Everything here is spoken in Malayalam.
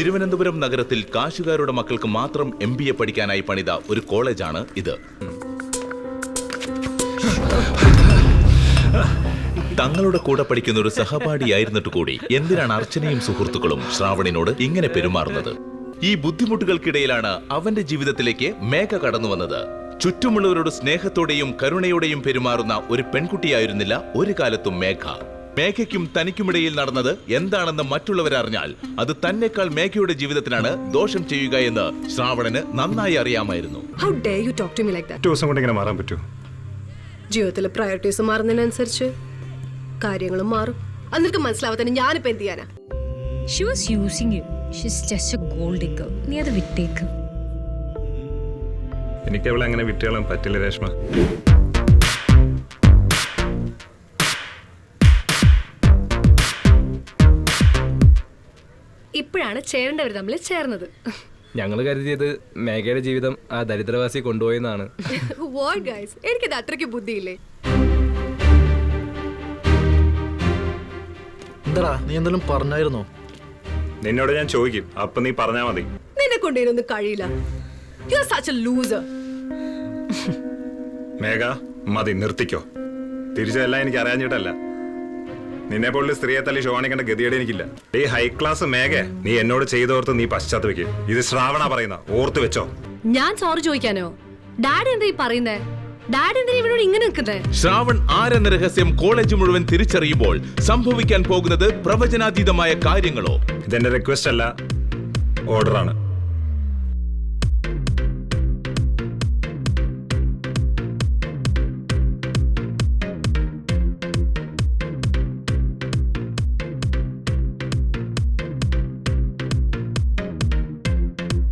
തിരുവനന്തപുരം നഗരത്തിൽ കാശുകാരുടെ മക്കൾക്ക് മാത്രം എം ബി എ പഠിക്കാനായി പണിത ഒരു കോളേജാണ് ഇത്. തങ്ങളുടെ കൂടെ പഠിക്കുന്ന ഒരു സഹപാഠിയായിരുന്നിട്ട് കൂടി എന്തിനാണ് അർച്ചനയും സുഹൃത്തുക്കളും ശ്രാവണിനോട് ഇങ്ങനെ പെരുമാറുന്നത്? ഈ ബുദ്ധിമുട്ടുകൾക്കിടയിലാണ് അവന്റെ ജീവിതത്തിലേക്ക് മേഘ കടന്നു വന്നത്. ചുറ്റുമുള്ളവരോട് സ്നേഹത്തോടെയും കരുണയോടെയും പെരുമാറുന്ന ഒരു പെൺകുട്ടിയായിരുന്നില്ല ഒരു കാലത്തും മേഘ. മേഘയ്ക്കും തനിക്കുമിടയിൽ നടന്നത് എന്താണെന്ന് മറ്റുള്ളവരറിഞ്ഞാൽ അത് തന്നെക്കാൾ മേഘയുടെ ജീവിതത്തിനാണ് ദോഷം ചെയ്യുക എന്ന് ശ്രാവണന് നന്നായി അറിയാമായിരുന്നു. How dare you talk to me like that ദിവസം കൊണ്ട് ഇങ്ങനെ മാറാൻ പറ്റുമോ ജീവിതത്തിലെ പ്രയോറിറ്റീസ് മാറുന്നതിനനുസരിച്ച് കാര്യങ്ങളും മാറും. അത് നിനക്ക് മനസ്സിലാവാത്തന്നെ ഞാനിപ്പോ എന്ത് ചെയ്യാനാ? She was using you she's just a gold digger നീ അത് വിട്ടേക്ക്. എനിക്ക് അവളെ അങ്ങനെ വിട്ടുകളാൻ പറ്റില്ല രേഷ്മ. ഇപ്പോഴാണ് ചേരേണ്ടവർ തമ്മിൽ ചേർന്നത്. ഞങ്ങൾ കരുതിയത് മേഘയുടെ ജീവിതം ആ ദരിദ്രവാസി കൊണ്ടുപോയെന്നാണ് വാട്ട് ഗൈസ് എനിക്കത് അത്രയ്ക്ക് ബുദ്ധിയില്ലേ? എന്താടാ നീ എന്തെങ്കിലും പറഞ്ഞായിരുന്നോ? നിന്നോട് ഞാൻ ചോദിക്കും. അപ്പൊ നീ പറഞ്ഞാ മതി. നിന്നെ കൊണ്ട് ഇതിനൊന്നും കഴിയില്ല. You are such a loser Megha മതി നിർത്തിക്കോ. തിരിച്ചതെല്ലാം എനിക്ക് അറിയാഞ്ഞിട്ടല്ല നിന്നെ പോലുള്ള സ്ത്രീയെ തല്ലി ഷോണിക്കേണ്ട ഗതിയുടെ എനിക്കില്ല. ഈ ഹൈ ക്ലാസ് മേഘ നീ എന്നോട് ചെയ്തോർത്ത് നീ പശ്ചാത്തപിക്കും. ഇത് ശ്രാവണ പറയുന്ന ഓർത്ത് വെച്ചോ. ഞാൻ സോറി ചോദിക്കാനോ? ഡാഡി എന്താ ഈ പറയുന്നേ? ഡാഡി എന്തിനാ ഇവനോട് ഇങ്ങനെ നിൽക്കുന്നത് ശ്രാവൺ ആരെന്ന രഹസ്യം കോളേജ് മുഴുവൻ തിരിച്ചറിയുമ്പോൾ സംഭവിക്കാൻ പോകുന്നത് പ്രവചനാതീതമായ കാര്യങ്ങളോ? ഇതെന്റെ റിക്വസ്റ്റ് അല്ല ഓർഡറാണ്